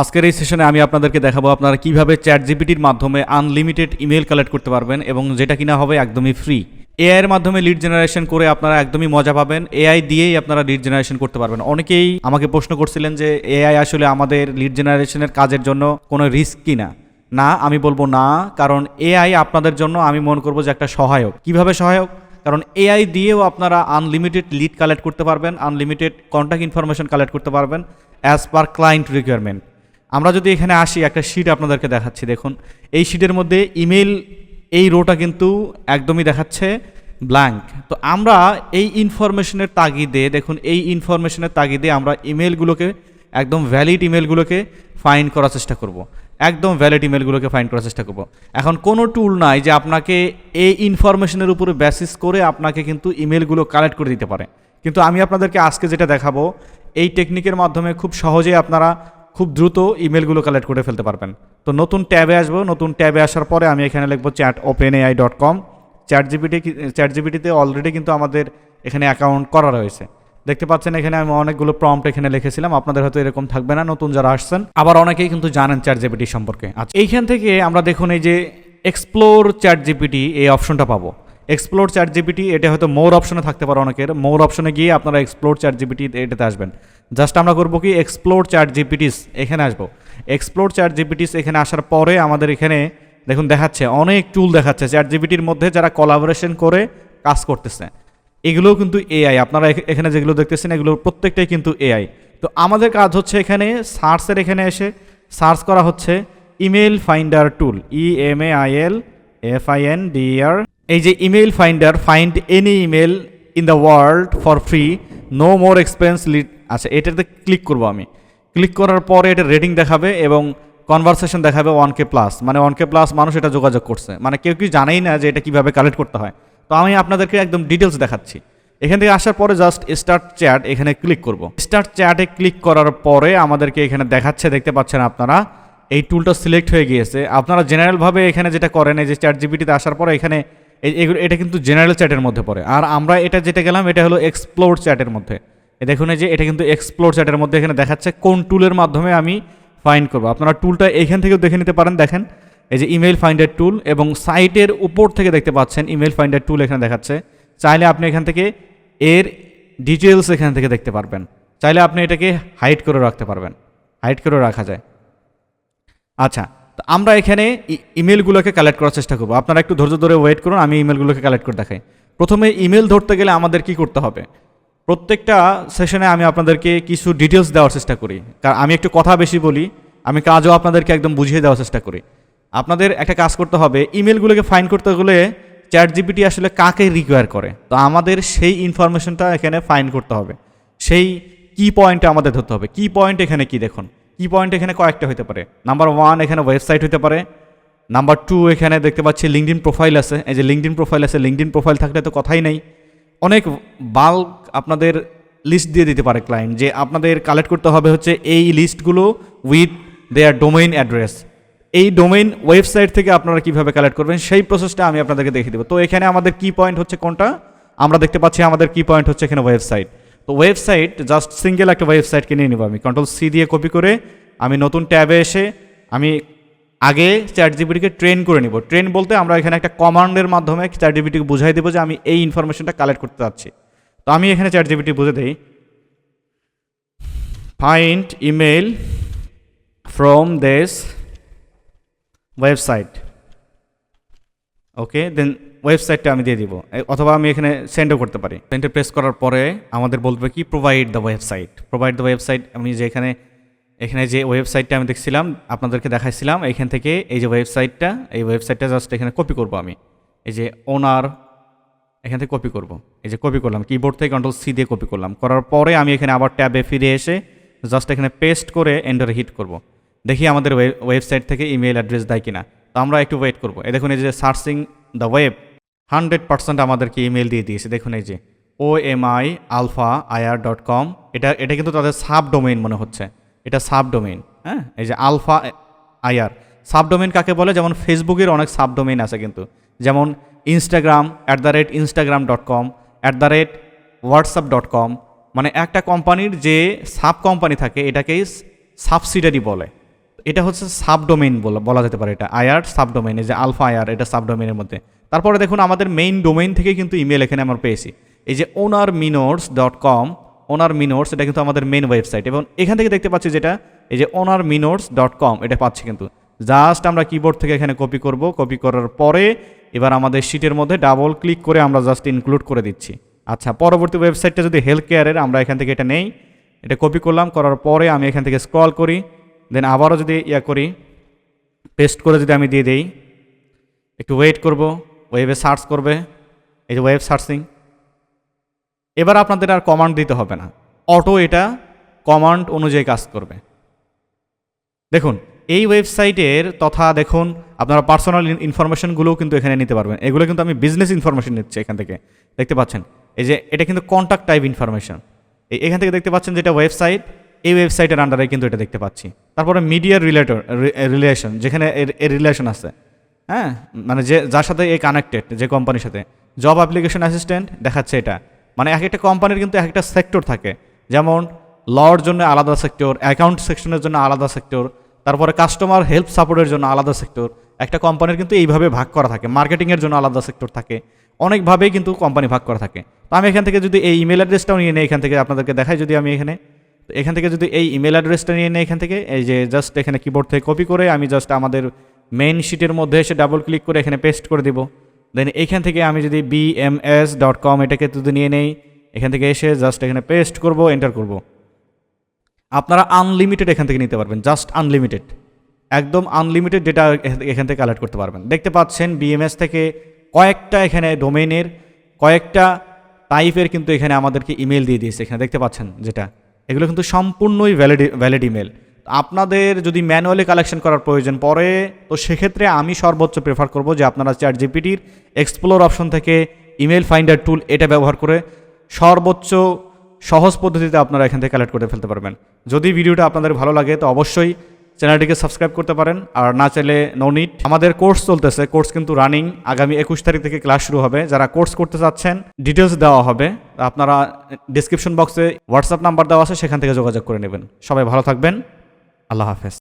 আজকের এই সেশনে আমি আপনাদেরকে দেখাবো আপনারা কীভাবে চ্যাট জিপিটির মাধ্যমে আনলিমিটেড ইমেল কালেক্ট করতে পারবেন এবং যেটা কিনা হবে একদমই ফ্রি এআই এর মাধ্যমে লিড জেনারেশন করে আপনারা একদমই মজা পাবেন। এআই দিয়েই আপনারা লিড জেনারেশন করতে পারবেন। অনেকেই আমাকে প্রশ্ন করছিলেন যে এআই আসলে আমাদের লিড জেনারেশনের কাজের জন্য কোনো রিস্ক কিনা না? আমি বলব না, কারণ এআই আপনাদের জন্য আমি মনে করব যে একটা সহায়ক। কীভাবে সহায়ক? কারণ এআই দিয়েও আপনারা আনলিমিটেড লিড কালেক্ট করতে পারবেন আনলিমিটেড কন্ট্যাক্ট ইনফরমেশন কালেক্ট করতে পারবেন অ্যাজ পার ক্লায়েন্ট রিকোয়ারমেন্ট আমরা যদি এখানে আসি, একটা শিট আপনাদেরকে দেখাচ্ছি, দেখুন। এই শিটের মধ্যে ইমেল এই রোটা কিন্তু একদমই দেখাচ্ছে ব্ল্যাঙ্ক তো আমরা এই ইনফরমেশনের তাগিদে, দেখুন, এই ইনফরমেশনের তাগিদে আমরা ইমেলগুলোকে একদম ভ্যালিড ইমেলগুলোকে ফাইন্ড করার চেষ্টা করব। একদম ভ্যালিড ইমেলগুলোকে ফাইন্ড করার চেষ্টা করব। এখন কোনো টুল নাই যে আপনাকে এই ইনফরমেশনের উপরে বেসিস করে আপনাকে কিন্তু ইমেলগুলো কালেক্ট করে দিতে পারে। কিন্তু আমি আপনাদেরকে আজকে যেটা দেখাবো, এই টেকনিকের মাধ্যমে খুব সহজেই আপনারা খুব দ্রুত ইমেলগুলো কালেক্ট করে ফেলতে পারবেন। তো নতুন ট্যাবে আসব, নতুন ট্যাবে আসার পরে আমি এখানে লিখব chat open AI dot com chat GPT chat জিপিটিতে already কিন্তু আমাদের এখানে অ্যাকাউন্ট করা রয়েছে। দেখতে পাচ্ছেন এখানে আমি অনেকগুলো প্রম্পট এখানে লিখেছিলাম, আপনাদের হয়তো এরকম থাকবে না, নতুন যারা আসছেন। আবার অনেকেই কিন্তু জানেন চ্যাট জিপিটি সম্পর্কে। আচ্ছা এইখান থেকে আমরা দেখুন এই যে এক্সপ্লোর চ্যাট জিপিটি এই অপশনটা পাবো। এক্সপ্লোর চ্যাট জিপিটি, এটা হয়তো মোর অপশনে থাকতে পারে অনেকের। মোর অপশনে গিয়ে আপনারা এক্সপ্লোর চ্যাট জিপিটি এটাতে আসবেন। জাস্ট আমরা করব কি এক্সপ্লোর চ্যাট জিপিটিস এখানে আসব। এক্সপ্লোর চ্যাট জিপিটিস এখানে আসার পরে আমাদের এখানে, দেখুন দেখাচ্ছে, অনেক টুল দেখাচ্ছে চ্যাট জিপিটির মধ্যে যারা কলাবোরেশন করে, কাজ করতেছে। এগুলোও কিন্তু এআই আপনারা এখানে যেগুলো দেখতেছেন, এগুলো প্রত্যেকটাই কিন্তু এআই তো আমাদের কাজ হচ্ছে এখানে সার্চের এখানে এসে সার্চ করা হচ্ছে email finder tool E M A I L F I N D R এই যে email finder find any email in the world for free no more expense lead আচ্ছা এটাতে ক্লিক করব আমি। ক্লিক করার পরে এটা রেটিং দেখাবে এবং কনভারসেশন দেখাবে ওয়ান কে প্লাস মানে ওয়ান কে প্লাস মানুষ এটা যোগাযোগ করছে। মানে কেউ কি জানেই না যে এটা কীভাবে কালেক্ট করতে হয়। তো আমি আপনাদেরকে একদম ডিটেলস দেখাচ্ছি। এখান থেকে আসার পরে জাস্ট স্টার্ট চ্যাট এখানে ক্লিক করব। স্টার্ট চ্যাটে ক্লিক করার পরে আমাদেরকে এখানে দেখাচ্ছে, দেখতে পাচ্ছেন আপনারা, এই টুলটা সিলেক্ট হয়ে গিয়েছে। আপনারা জেনারেলভাবে এখানে যেটা করেন, এই যে চ্যাট জিপিটিতে আসার পরে এখানে এটা কিন্তু জেনারেল চ্যাটের মধ্যে পড়ে। আর আমরা এটা যেটা গেলাম, এটা হলো এক্সপ্লোর চ্যাটের মধ্যে। দেখুন এই যে, এটা কিন্তু এক্সপ্লোর চ্যাটের মধ্যে এখানে দেখাচ্ছে কোন টুলের মাধ্যমে আমি ফাইন্ড করব। আপনারা টুলটা এখান থেকেও দেখে নিতে পারেন, দেখেন। এই যে ইমেল ফাইন্ডার টুল এবং সাইটের উপর থেকে দেখতে পাচ্ছেন ইমেল ফাইন্ডার টুল এখানে দেখাচ্ছে। চাইলে আপনি এখান থেকে এর ডিটেলস এখান থেকে দেখতে পারবেন। চাইলে আপনি এটাকে হাইড করে রাখতে পারবেন। হাইড করে রাখা যায়। আচ্ছা তো আমরা এখানে ইমেলগুলোকে কালেক্ট করার চেষ্টা করব। আপনারা একটু ধৈর্য ধরে ওয়েট করুন, আমি ইমেলগুলোকে কালেক্ট করে দেখাই। প্রথমে ইমেল ধরতে গেলে আমাদের কি করতে হবে? প্রত্যেকটা সেশনে আমি আপনাদেরকে কিছু ডিটেলস দেওয়ার চেষ্টা করি। কারণ আমি একটু কথা বেশি বলি, আমি কাজও আপনাদেরকে একদম বুঝিয়ে দেওয়ার চেষ্টা করি। আপনাদের একটা কাজ করতে হবে ইমেলগুলোকে ফাইন করতে গেলে চ্যাট জিপিটি আসলে কাকে রিকোয়ার করে? তো আমাদের সেই ইনফরমেশনটা এখানে ফাইন করতে হবে। সেই কি পয়েন্টটা আমাদের ধরতে হবে। কি পয়েন্ট এখানে কি দেখুন? কি পয়েন্ট এখানে কয়েকটা হতে পারে। নাম্বার ওয়ান এখানে ওয়েবসাইট হতে পারে। নাম্বার টু এখানে দেখতে পাচ্ছি লিঙ্কডিন প্রোফাইল আছে। এই যে লিঙ্কডিন প্রোফাইল আছে লিঙ্কডিন প্রোফাইল থাকলে তো কথাই নেই। অনেক বাল্ক আপনাদের লিস্ট দিয়ে দিতে পারে ক্লায়েন্ট যে আপনাদের কালেক্ট করতে হবে হচ্ছে এই লিস্টগুলো উইথ দেয়ার ডোমেইন অ্যাড্রেস এই ডোমেইন ওয়েবসাইট থেকে আপনারা কীভাবে কালেক্ট করবেন সেই প্রসেসটা আমি আপনাদেরকে দেখিয়ে দেবো। তো এখানে আমাদের কি পয়েন্ট হচ্ছে কোনটা? আমরা দেখতে পাচ্ছি আমাদের কি পয়েন্ট হচ্ছে এখানে ওয়েবসাইট তো ওয়েবসাইট জাস্ট সিঙ্গেল একটা ওয়েবসাইটকে নিয়ে নেব আমি। কন্ট্রোল সি দিয়ে কপি করে আমি নতুন ট্যাবে এসে আমি আগে চ্যাট জিপিটিকে ট্রেন করে নিব। ট্রেন বলতে আমরা এখানে একটা কমান্ডের মাধ্যমে চ্যাট জিপিটিকে বুঝাই দেবো যে আমি এই ইনফরমেশনটা কালেক্ট করতে চাচ্ছি। তো আমি এখানে চ্যাট জিপিটি বুঝে দিই। Find email from this website okay then ওয়েবসাইটটা আমি দিয়ে দিব। অথবা আমি এখানে সেন্ডও করতে পারি। সেন্ডে প্রেস করার পরে আমাদের বলবে কি provide the website provide the website আমি যে এখানে এখানে যে ওয়েবসাইটটা আমি দেখছিলাম, আপনাদেরকে দেখাইছিলাম, এখান থেকে এই যে ওয়েবসাইটটা এই ওয়েবসাইটটা জাস্ট এখানে কপি করব আমি। এই যে ওনার এখান থেকে কপি করব। এই যে কপি করলাম কিবোর্ড থেকে কন্ট্রোল সি দিয়ে কপি করলাম। করার পরে আমি এখানে আবার ট্যাবে ফিরে এসে জাস্ট এখানে পেস্ট করে এন্ডারে হিট করব। দেখি আমাদের ওয়েবসাইট থেকে ইমেল অ্যাড্রেস দেয় কিনা। তো আমরা একটু ওয়েট করব। এই দেখুন এই যে searching the web hundred percent আমাদেরকে ইমেল দিয়ে দিয়েছে। দেখুন এই যে O M I alpha IR dot com এটা এটা কিন্তু তাদের সাব ডোমেইন মনে হচ্ছে। এটা সাব ডোমেইন হ্যাঁ? এই যে আলফা আইআর সাব ডোমেইন কাকে বলে? যেমন ফেসবুকের অনেক সাব ডোমেইন আছে কিন্তু। যেমন Instagram at the rate Instagram dot com at the rate WhatsApp dot com মানে একটা কোম্পানির যে সাব কোম্পানি থাকে, এটাকেই সাবসিডারি বলে। এটা হচ্ছে সাবডোমেইন বলা বলা যেতে পারে এটা। আয়ার সাবডোমেইন এই যে আলফা আয়ার এটা সাবডোমেইনের মধ্যে। তারপরে দেখুন, আমাদের মেইন ডোমেইন থেকে কিন্তু ইমেল এখানে আমরা পেয়েছি। এই যে ওনার মিনোর্স ডট কম ওনার মিনোর্স এটা কিন্তু আমাদের মেইন ওয়েবসাইট এবং এখান থেকে দেখতে পাচ্ছি যেটা, এই যে ওনার মিনোর্স ডট কম এটা পাচ্ছি কিন্তু। জাস্ট আমরা কিবোর্ড থেকে এখানে কপি করব। কপি করার পরে এবার আমাদের শিটের মধ্যে ডাবল ক্লিক করে আমরা জাস্ট ইনক্লুড করে দিচ্ছি। আচ্ছা পরবর্তী ওয়েবসাইটটা যদি হেলথ কেয়ারের আমরা এখান থেকে এটা নেই। এটা কপি করলাম, করার পরে আমি এখান থেকে স্ক্রল করি। দেন আবারও যদি ইয়া করি পেস্ট করে যদি আমি দিয়ে দিই, একটু ওয়েট করব ওয়েবে সার্চ করবে। এই যে ওয়েব সার্চিং এবার আপনাদের আর কমান্ড দিতে হবে না। অটো এটা কমান্ড অনুযায়ী কাজ করবে। দেখুন এই ওয়েবসাইটের তথা দেখুন, আপনারা পার্সোনাল ইনফরমেশনগুলোও কিন্তু এখানে নিতে পারবেন। এগুলো কিন্তু আমি বিজনেস ইনফরমেশন নিচ্ছি এখান থেকে। দেখতে পাচ্ছেন? এই যে, এটা কিন্তু কন্ট্যাক্ট টাইপ ইনফরমেশন এই এখান থেকে দেখতে পাচ্ছেন যেটা ওয়েবসাইট এই ওয়েবসাইটের আন্ডারে কিন্তু এটা দেখতে পাচ্ছি। তারপরে মিডিয়ার রিলেটর রিলেশন যেখানে এর রিলেশন আছে। হ্যাঁ? মানে যে যার সাথে এই কানেক্টেড যে কোম্পানির সাথে। জব অ্যাপ্লিকেশন অ্যাসিস্ট্যান্ট দেখাচ্ছে এটা। মানে এক একটা কোম্পানির কিন্তু এক একটা সেক্টর থাকে। যেমন লর জন্য আলাদা সেক্টর অ্যাকাউন্ট সেকশনের জন্য আলাদা সেক্টর তারপরে কাস্টমার হেল্প সাপোর্টের জন্য আলাদা সেক্টর একটা কোম্পানির কিন্তু এইভাবে ভাগ করা থাকে মার্কেটিংয়ের জন্য আলাদা সেক্টর থাকে। অনেকভাবেই কিন্তু কোম্পানি ভাগ করা থাকে। তো আমি এখান থেকে যদি এই ইমেল অ্যাড্রেসটাও নিয়ে নিই এখান থেকে আপনাদেরকে দেখাই যদি আমি এখানে। তো এখান থেকে যদি এই ইমেল অ্যাড্রেসটা নিয়ে নিই এখান থেকে, এই যে জাস্ট এখানে কিবোর্ড থেকে কপি করে আমি জাস্ট আমাদের মেইন শিটের মধ্যে এসে ডাবল ক্লিক করে এখানে পেস্ট করে দিব। দেন এখান থেকে আমি যদি বিএমএস ডট কম এটাকে যদি নিয়ে নেই, এখান থেকে এসে জাস্ট এখানে পেস্ট করব এন্টার করব। আপনারা আনলিমিটেড এখান থেকে নিতে পারবেন জাস্ট আনলিমিটেড একদম আনলিমিটেড ডেটা এখান থেকে কালেক্ট করতে পারবেন। দেখতে পাচ্ছেন বিএমএস থেকে কয়েকটা এখানে ডোমেইনের কয়েকটা টাইপের কিন্তু এখানে আমাদেরকে ইমেল দিয়ে দিয়েছে এখানে। দেখতে পাচ্ছেন যেটা? এগুলো কিন্তু সম্পূর্ণই ভ্যালিড ভ্যালিড ইমেল আপনাদের যদি ম্যানুয়ালি কালেকশন করার প্রয়োজন পড়ে, তো সেক্ষেত্রে আমি সর্বোচ্চ প্রেফার করব যে আপনারা চ্যাট জিপিটির এক্সপ্লোর অপশন থেকে ইমেল ফাইন্ডার টুল এটা ব্যবহার করে সর্বোচ্চ সহজ পদ্ধতিতে আপনারা এখান থেকে কালেক্ট করে ফেলতে পারবেন। যদি ভিডিওটা আপনাদের ভালো লাগে, তো অবশ্যই চ্যানেলটিকে সাবস্ক্রাইব করতে পারেন। আর না চাইলে নো নিট আমাদের কোর্স চলতেছে কোর্স কিন্তু রানিং আগামী একুশ তারিখ থেকে ক্লাস শুরু হবে। যারা কোর্স করতে চাচ্ছেন ডিটেলস দেওয়া হবে। আপনারা ডিসক্রিপশন বক্সে হোয়াটসঅ্যাপ নাম্বার দেওয়া আছে, সেখান থেকে যোগাযোগ করে নেবেন। সবাই ভালো থাকবেন। আল্লাহ হাফেজ।